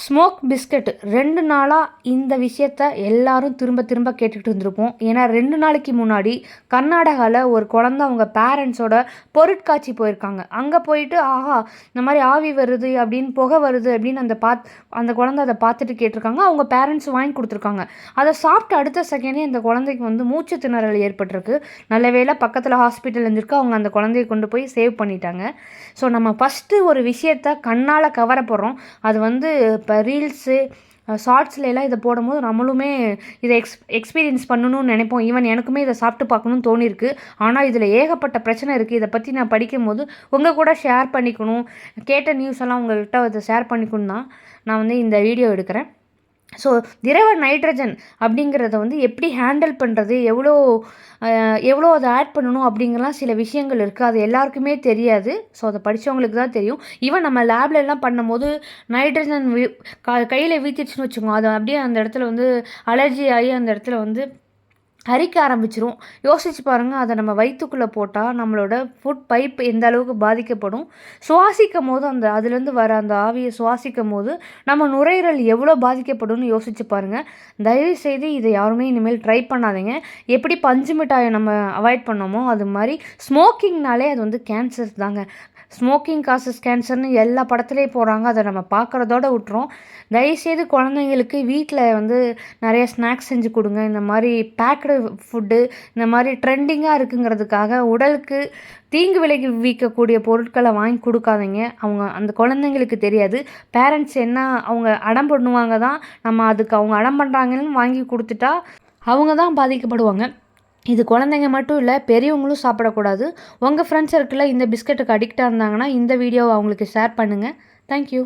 Smoke biscuit ரெண்டு நாளாக இந்த விஷயத்த எல்லாரும் திரும்ப திரும்ப கேட்டுக்கிட்டு இருந்திருப்போம். ஏன்னா ரெண்டு நாளைக்கு முன்னாடி கர்நாடகாவில் ஒரு குழந்த அவங்க பேரண்ட்ஸோட பொருட்காட்சி போயிருக்காங்க. அங்கே போயிட்டு ஆஹா இந்த மாதிரி ஆவி வருது அப்படின்னு புகை வருது அப்படின்னு அந்த பாத் அந்த குழந்த அதை பார்த்துட்டு கேட்டிருக்காங்க. அவங்க பேரண்ட்ஸ் வாங்கி கொடுத்துருக்காங்க. அதை சாப்பிட்டு அடுத்த செகண்டே அந்த குழந்தைக்கு வந்து மூச்சு திணறல் ஏற்பட்டிருக்கு. நல்ல வேளை பக்கத்தில் ஹாஸ்பிட்டல் இருந்திருக்கு. அவங்க அந்த குழந்தைய கொண்டு போய் சேவ் பண்ணிட்டாங்க. ஸோ நம்ம ஃபஸ்ட்டு ஒரு விஷயத்த கண்ணால் கவர போகிறோம் அது வந்து இப்போ ரீல்ஸு ஷார்ட்ஸில் எல்லாம் இதை போடும்போது நம்மளுமே இதை எக்ஸ் எக்ஸ்பீரியன்ஸ் பண்ணணும்னு நினைப்போம். ஈவன் எனக்குமே இதை சாப்பிட்டு பார்க்கணும்னு தோணியிருக்கு. ஆனால் இதில் ஏகப்பட்ட பிரச்சனை இருக்குது இதை பற்றி நான் படிக்கும்போது உங்கள் கூட ஷேர் பண்ணிக்கணும். கேட்ட நியூஸ் எல்லாம் உங்கள்கிட்ட இதை ஷேர் பண்ணிக்கணும் தான் நான் வந்து இந்த வீடியோ எடுக்கிறேன். ஸோ திரவ நைட்ரஜன் அப்படிங்கிறத வந்து எப்படி ஹேண்டில் பண்ணுறது எவ்வளோ எவ்வளோ அதை ஆட் பண்ணணும் அப்படிங்கலாம் சில விஷயங்கள் இருக்குது அது எல்லாருக்குமே தெரியாது. ஸோ அதை படித்தவங்களுக்கு தான் தெரியும். ஈவன் நம்ம லேப்ல எல்லாம் பண்ணும்போது நைட்ரஜன் வி க கையில் வீத்திடுச்சுன்னு வச்சுக்கோங்க. அது அப்படியே அந்த இடத்துல வந்து அலர்ஜி ஆகி அந்த இடத்துல வந்து அரிக்க ஆரம்பிச்சிரும். யோசிச்சு பாருங்கள் அதை நம்ம வயிற்றுக்குள்ளே போட்டால் நம்மளோட ஃபுட் பைப் எந்த அளவுக்கு பாதிக்கப்படும். சுவாசிக்கும் போது அந்த அதுலேருந்து வர அந்த ஆவியை சுவாசிக்கும் போது நம்ம நுரையீரல் எவ்வளோ பாதிக்கப்படும்னு யோசிச்சு பாருங்கள் தயவு செய்து இதை யாருமே இனிமேல் ட்ரை பண்ணாதீங்க. எப்படி பஞ்சு மிட்டாயை நம்ம அவாய்ட் பண்ணோமோ அது மாதிரி ஸ்மோக்கிங்னாலே அது வந்து கேன்சர் தாங்க. ஸ்மோக்கிங் காசஸ் கேன்சர்னு எல்லா படத்துலேயும் போகிறாங்க அதை நம்ம பார்க்குறதோட விட்டுறோம். தயவுசெய்து குழந்தைங்களுக்கு வீட்டில் வந்து நிறைய ஸ்நாக்ஸ் செஞ்சு கொடுங்க. இந்த மாதிரி பேக்டு ஃபுட்டு இந்த மாதிரி ட்ரெண்டிங்காக இருக்குங்கிறதுக்காக உடலுக்கு தீங்கு விளைவிக்கக்கூடிய பொருட்களை வாங்கி கொடுக்காதீங்க. அவங்க அந்த குழந்தைங்களுக்கு தெரியாது. பேரண்ட்ஸ் என்ன அவங்க அடம் பண்ணுவாங்க தான் நம்ம அதுக்கு அவங்க அடம் பண்ணுறாங்கன்னு வாங்கி கொடுத்துட்டா அவங்க தான் பாதிக்கப்படுவாங்க. இது குழந்தைங்க மட்டும் இல்லை பெரியவங்களும் சாப்பிடக்கூடாது. உங்கள் ஃப்ரெண்ட்ஸ் சர்க்கிளில் இந்த பிஸ்கட்டுக்கு அடிக்டாக இருந்தாங்கன்னா இந்த வீடியோவை அவங்களுக்கு ஷேர் பண்ணுங்கள் தேங்க்யூ